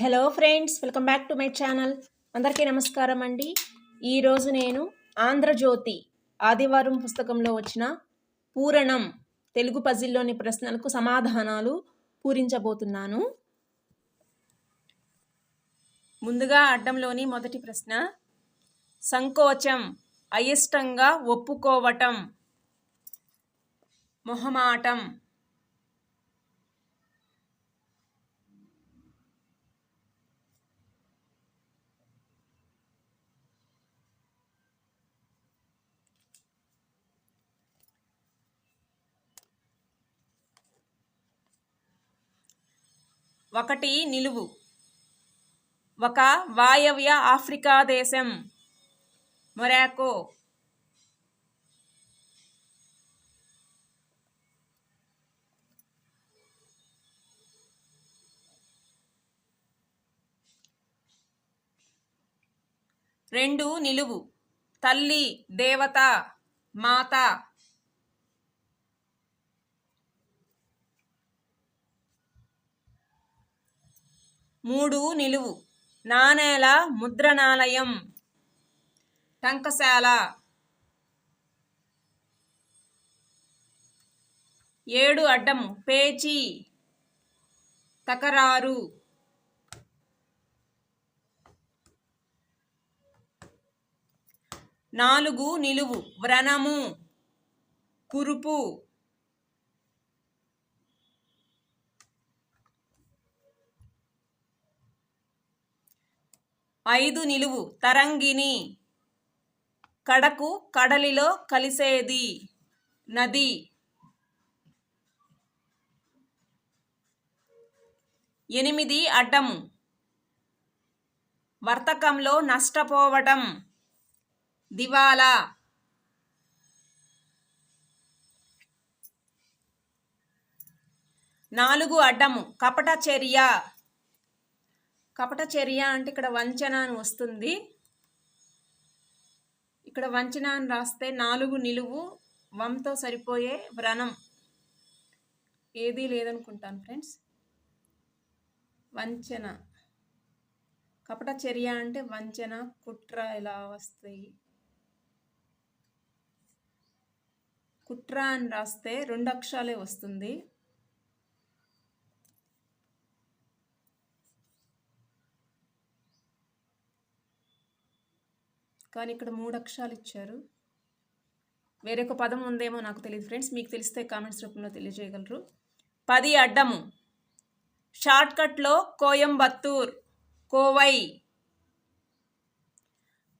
Hello friends welcome back to my channel. అందరికీ నమస్కారం అండి. ఈరోజు నేను ఆంధ్రజ్యోతి ఆదివారం పుస్తకంలో వచ్చిన పూరణం తెలుగు పజిల్లోని ప్రశ్నలకు సమాధానాలు పూరించబోతున్నాను. ముందుగా అడ్డంలోని మొదటి ప్రశ్న. సంకోచం అయిష్టంగా ఒప్పుకోవటం మొహమాటం ఒకటి నిలువు. ఒక వాయవ్య ఆఫ్రికా దేశం. మొరాకో. రెండు నిలువు. తల్లి దేవత మాత. మూడు నిలువు. నాణేల ముద్రణాలయం. టంకశాల. ఏడు అడ్డం పేచీ. తకరారు. నాలుగు నిలువు. వ్రణము. కురుపు. ఐదు నిలువు తరంగిణి కడకు కడలిలో కలిసేది. నది. ఎనిమిది అడ్డం. వర్తకంలో నష్టపోవటం. దివాలా. నాలుగు అడ్డము. కపట చర్య కపట చర్య అంటే ఇక్కడ వంచన అని వస్తుంది. ఇక్కడ వంచన అని రాస్తే నాలుగు నిలువు వంతో సరిపోయే వ్రణం. ఏదీ లేదనుకుంటాను ఫ్రెండ్స్. వంచన. కపట చర్య అంటే వంచన కుట్ర ఇలా వస్తాయి? కుట్ర అని రాస్తే రెండు అక్షరాలే వస్తుంది. కానీ ఇక్కడ మూడు అక్షరాలు ఇచ్చారు. వేరొక పదం ఉందేమో నాకు తెలియదు ఫ్రెండ్స్. మీకు తెలిస్తే కామెంట్స్ రూపంలో తెలియజేయగలరు. పది అడ్డము. షార్ట్కట్లో కోయంబత్తూర్ కోవై.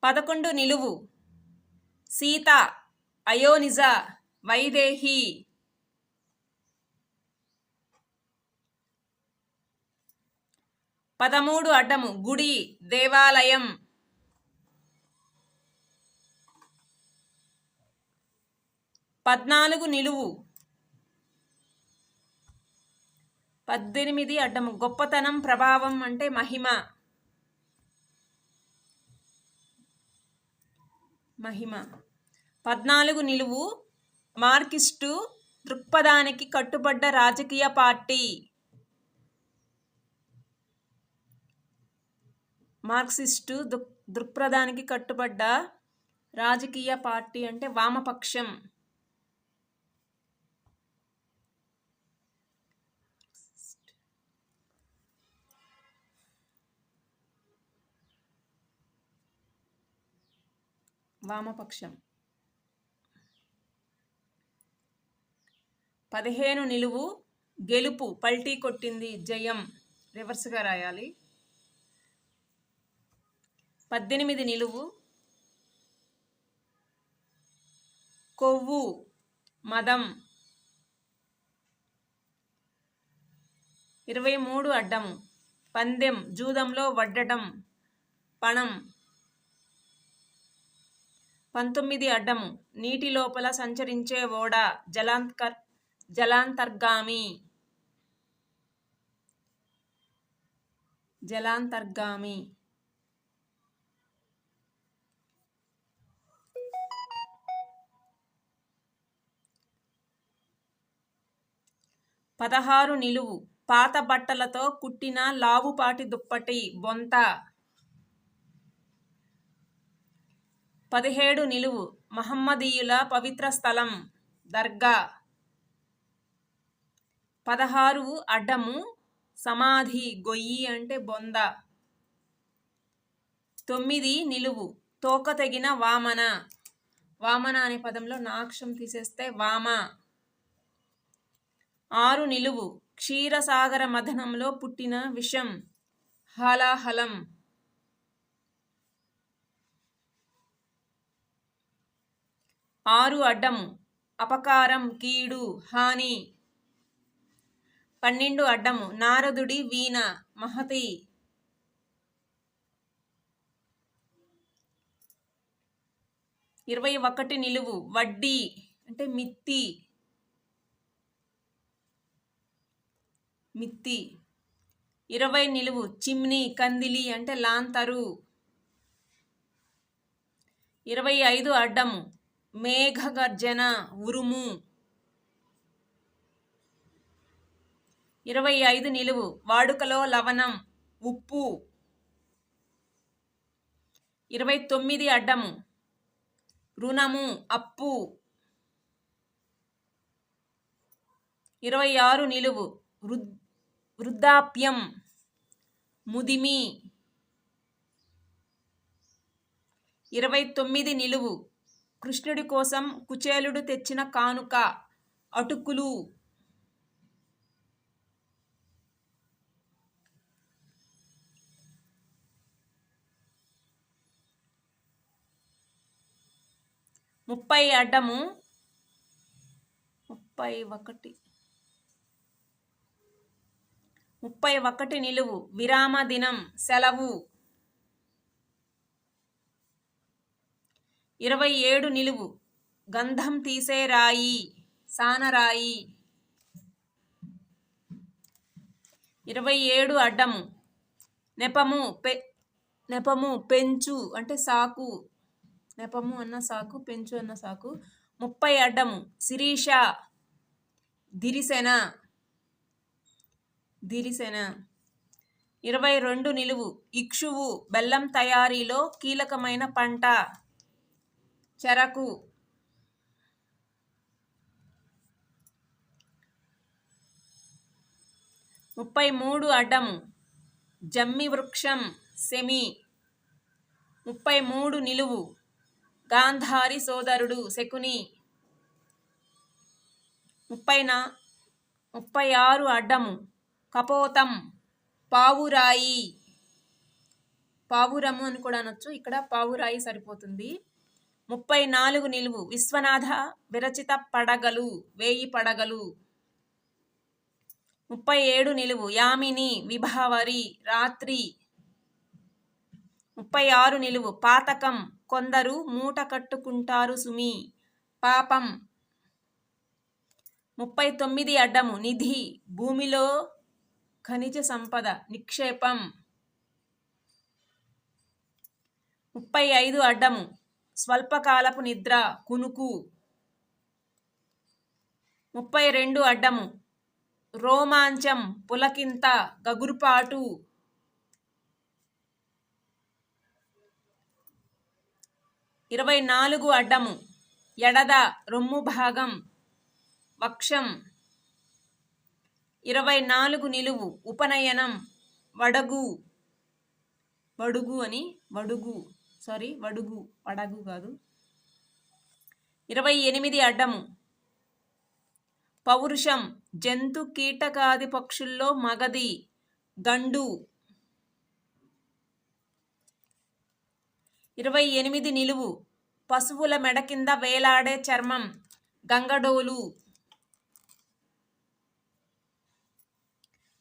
పదకొండు నిలువు. సీత అయోనిజ వైదేహి. పదమూడు అడ్డము. గుడి దేవాలయం. పద్నాలుగు నిలువు. పద్దెనిమిది అడ్డము. గొప్పతనం ప్రభావం అంటే మహిమ. మహిమ. పద్నాలుగు నిలువు. మార్కిస్టు దృక్పథానికి కట్టుబడ్డ రాజకీయ పార్టీ. మార్క్సిస్టు దృక్ దృక్పథానికి కట్టుబడ్డ రాజకీయ పార్టీ అంటే వామపక్షం. వామపక్షం. పదిహేను నిలువు గెలుపు పల్టీ కొట్టింది జయం. రివర్స్గా రాయాలి. పద్దెనిమిది నిలువు కొవ్వు మదం. ఇరవై మూడు అడ్డము. పందెం జూదంలో వడ్డటం పణం. పంతొమ్మిది అడ్డము. నీటి లోపల సంచరించే ఓడ జలాంతర్ జలాంతర్గామి. జలాంతర్గామి. పదహారు నిలువు. పాత బట్టలతో కుట్టిన లావుపాటి దుప్పటి బొంత. పదిహేడు నిలువు మహమ్మదీయుల పవిత్ర స్థలం దర్గా. పదహారు అడ్డము సమాధి గొయ్యి అంటే బొంద. తొమ్మిది నిలువు తోక తెగిన వామన. వామన అనే పదంలో నాక్షం తీసేస్తే వామ. ఆరు నిలువు క్షీరసాగర మథనంలో పుట్టిన విషం. హలాహలం. ఆరు అడ్డం అపకారం కీడు హాని. పన్నెండు అడ్డము నారదుడి వీణ మహతి. ఇరవై ఒకటి నిలువు వడ్డీ అంటే మిత్తి. మిత్తి. ఇరవై నిలువు చిమ్ని కందిలి అంటే లాంతరు. ఇరవై ఐదు అడ్డము మేఘగర్జన ఉరుము. ఇరవై ఐదు నిలువు వాడుకలో లవణం ఉప్పు. ఇరవై తొమ్మిది అడ్డము రుణము అప్పు. ఇరవై ఆరు నిలువు వృద్ వృద్ధాప్యం ముదిమి. ఇరవై తొమ్మిది నిలువు కృష్ణుడి కోసం కుచేలుడు తెచ్చిన కానుక అటుకులు. ముప్పై అడ్డము. ముప్పై ఒకటి. ముప్పై ఒకటి నిలువు. విరామ దినం. సెలవు. ఇరవై ఏడు నిలువు. గంధం తీసే రాయి సానరాయి ఇరవై ఏడు అడ్డము. నెపము పె నెపము పెంచు అంటే సాకు. నెపము అన్న సాకు పెంచు అన్న సాకు. ముప్పై అడ్డము. శిరీష దిరిసెన. దిరిసెన. ఇరవై రెండు నిలువు. ఇక్షువు బెల్లం తయారీలో కీలకమైన పంట. చెరకు. ముప్పై మూడు అడ్డం. జమ్మి వృక్షం సెమి. ముప్పై మూడు నిలువు. గాంధారి సోదరుడు శకుని. ముప్పై నా ముప్పై ఆరు అడ్డము కపోతం పావురాయి. పావురము అని కూడా అనొచ్చు. ఇక్కడ పావురాయి సరిపోతుంది. ముప్పై నాలుగు నిలువు. విశ్వనాథ విరచిత పడగలు వేయి పడగలు. ముప్పై ఏడు నిలువు. యామిని విభావరి రాత్రి. ముప్పై ఆరు నిలువు. పాతకం కొందరు మూట కట్టుకుంటారు సుమి. పాపం. ముప్పై తొమ్మిది అడ్డము. నిధి. భూమిలో ఖనిజ సంపద. నిక్షేపం. ముప్పై ఐదు అడ్డము. స్వల్పకాలపు నిద్ర కునుకు. ముప్పై రెండు అడ్డము. రోమాంచం పులకింత గగురుపాటు. ఇరవై నాలుగు అడ్డము. ఎడద రొమ్ము భాగం. వక్షం. ఇరవై నాలుగు నిలువు. ఉపనయనం. వడగు. వడుగు అని వడుగు. సారీ వడుగు వడగు కాదు. ఇరవై ఎనిమిది అడ్డము. పౌరుషం జంతు కీటకాది పక్షుల్లో మగది గండు ఇరవై ఎనిమిది నిలువు. పశువుల మెడ కింద వేలాడే చర్మం గంగడోలు.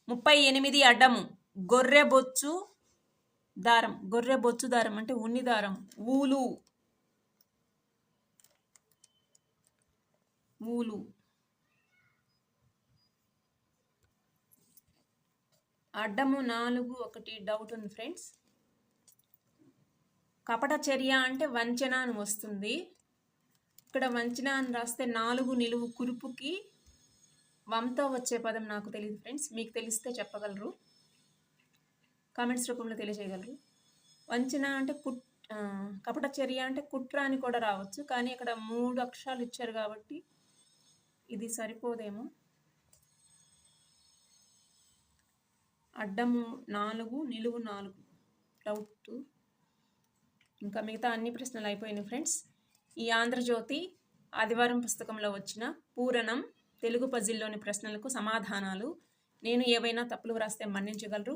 ముప్పై ఎనిమిది అడ్డము. గొర్రె బొచ్చు దారం గొర్రె బొచ్చు దారం అంటే ఉన్ని దారం ఊలు. ఊలు. అడ్డము నాలుగు ఒకటి డౌట్ ఉంది ఫ్రెండ్స్ కపట చర్య అంటే వంచన అని వస్తుంది. ఇక్కడ వంచన అని రాస్తే నాలుగు నిలువు కురుపుకి వంతో వచ్చే పదం నాకు తెలియదు ఫ్రెండ్స్ మీకు తెలిస్తే చెప్పగలరు. కామెంట్స్ రూపంలో తెలియజేయగలరు. వంచన అంటే కుట్ కపట చర్య అంటే కుట్ర అని కూడా రావచ్చు. కానీ ఇక్కడ మూడు అక్షరాలు ఇచ్చారు కాబట్టి ఇది సరిపోదేమో. అడ్డము నాలుగు నిలువు నాలుగు. డౌట్ ఇంకా మిగతా అన్ని ప్రశ్నలు అయిపోయినాయి ఫ్రెండ్స్. ఈ ఆంధ్రజ్యోతి ఆదివారం పుస్తకంలో వచ్చిన పూరణం తెలుగు పజిల్లోని ప్రశ్నలకు సమాధానాలు. నేను ఏవైనా తప్పులు వ్రాస్తే మన్నించగలరు.